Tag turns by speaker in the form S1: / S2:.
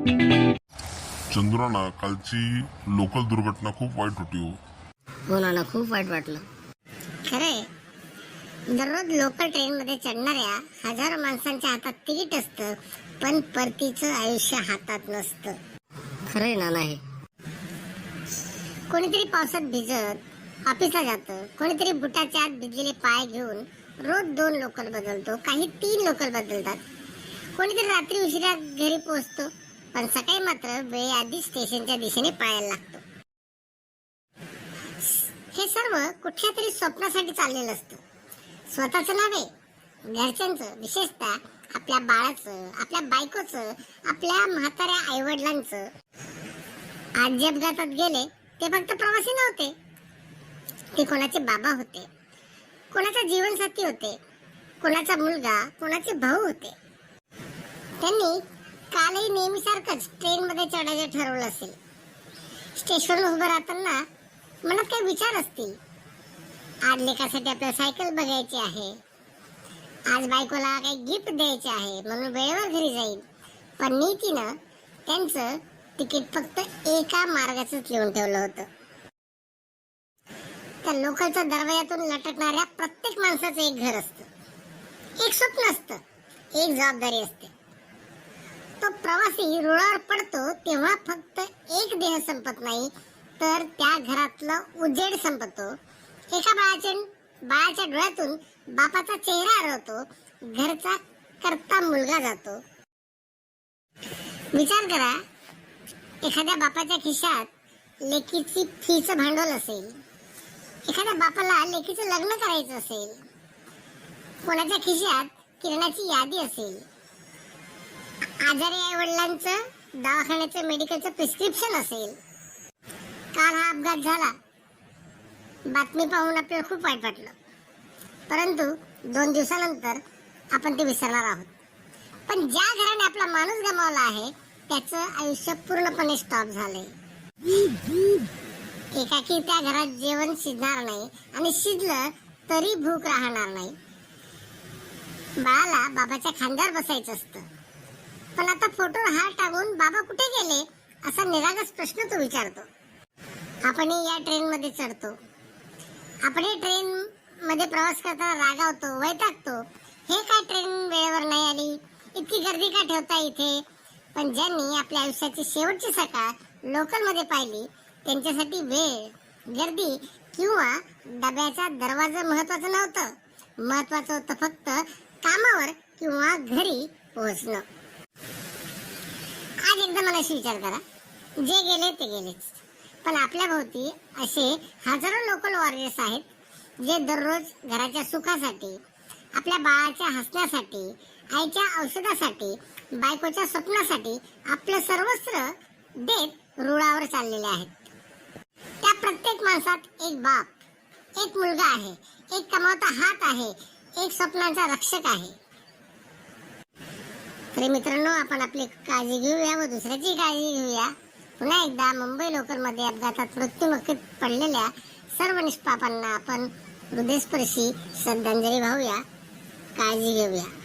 S1: चंद्राना कालची लोकल दुर्घटना खूप वाईट होती हो.
S2: हो खूप वाईट वाटलं.
S3: खरंय. दररोज लोकल ट्रेन मध्ये चढणाऱ्या हजारो माणसांच्या हातात तिकीट असतं पण परतीचं आयुष्य हातात नसतं.
S2: खरंय ना नाही?
S3: कोणीतरी पावसात भिजत ऑफिसला जातं कोणीतरी बुटाच्या आत भिजलेले पाय घेऊन रोज दोन लोकल बदलतो काही तीन लोकल बदलतात. कोणीतरी रात्री उशिरा घरी पोहोचतो पण सकाळी मात्र वेळेआधी स्टेशनच्या दिशेने पळायला लागतो. हे सर्व कुठल्या तरी स्वप्नासाठी चाललेलं असतं. स्वतःच नव्हे घरच्यांचं विशेषतः आपल्या बाळाचं आपल्या बायकोचं आपल्या म्हाताऱ्या आईवडिलांचं. आज जे अपघातात गेले ते फक्त प्रवासी नव्हते. ते कोणाचे बाबा होते कोणाचा जीवनसाथी होते कोणाचा मुलगा कोणाचे भाऊ होते. त्यांनी कालही नेहमीसारखंच ट्रेन मध्ये चढायचं ठरवलं असेल. स्टेशनवर उभं राहताना मनात काही विचार असतील. आज लेखासाठी आपल्याला सायकल बघायची आहे. आज बायकोला काही गिफ्ट द्यायचे आहे म्हणून वेळेवर घरी जाईल. पण नीतीनं त्यांचं तिकीट फक्त एका मार्गाचंच लिहून ठेवलं होतं. त्या लोकलच्या दरवाजातून लटकणाऱ्या प्रत्येक माणसाचं एक घर असतं. एक स्वप्न असतं. एक जबाबदारी असते. तो प्रवासी रुळावर पडतो तेव्हा फक्त एक देह संपत नाही तर त्या घरातलं उजेड संपतो. एका बाळाच्या बाळाच्या डोळ्यातून बापाचा चेहरा हरवतो घरचा करता मुलगा जातो. विचार करा एखाद्या बापाच्या खिशात लेकीची फीचं भांडवल असेल एखाद्या बापाला लेकीचं लग्न करायचं असेल कोणाच्या खिशात किरणाची यादी असेल आजारी आई वडिलांचं दवाखान्याचं मेडिकलचं प्रिस्क्रिप्शन असेल. काल हा अपघात झाला. बातमी पाहून आपल्याला खूप वाईट वाटलं. परंतु दोन दिवसानंतर आपण ते विसरणार आहोत. पण ज्या घराने आपला माणूस गमावला आहे त्याचं आयुष्य पूर्णपणे स्टॉप झालंय. एकाकी त्या घरात जेवण शिजणार नाही आणि शिजलं तरी भूक राहणार नाही. बाळाला बाबाच्या खांद्यावर बसायचं असतं. पण आता फोटो हात टाकून बाबा कुठे गेले? असा निरागस प्रश्न तो विचारतो. आपण या ट्रेन मध्ये चढतो. आपण ट्रेन मध्ये प्रवास करताना रागावतो वैतागतो हे काय ट्रेन वेळेवर नाही आली? इतकी गर्दी का ठेवता इथे? पण ज्यांनी आपल्या आयुष्याची शेवटची सकाळ लोकलमध्ये पाहिली त्यांच्यासाठी वेळ गर्दी किंवा डब्याचा दरवाजा महत्वाचं नव्हतं. महत्वाचं होतं फक्त कामावर किंवा घरी पोहोचणं. एकदा मनाशी विचार करा. जे गेले ते गेलेच. पण आपल्या भोवती असे हजारो लोकल वॉरियर्स आहेत जे दररोज घराच्या सुखासाठी आपल्या बाळाच्या हसण्यासाठी आईच्या औषधासाठी बायकोच्या स्वप्नासाठी आपलं सर्वस्त्र देत रुळावर चाललेले आहेत. त्या प्रत्येक माणसात एक बाप एक मुलगा आहे एक कमावता हात आहे एक स्वप्नाचा रक्षक आहे. तरी मित्रांनो आपण आपली काळजी घेऊया व दुसऱ्याची काळजी घेऊया. पुन्हा एकदा मुंबई लोकलमध्ये अपघातात मृत्युमुखी पडलेल्या सर्व निष्पापांना आपण हृदयस्पर्शी श्रद्धांजली वाहूया. काळजी घेऊया.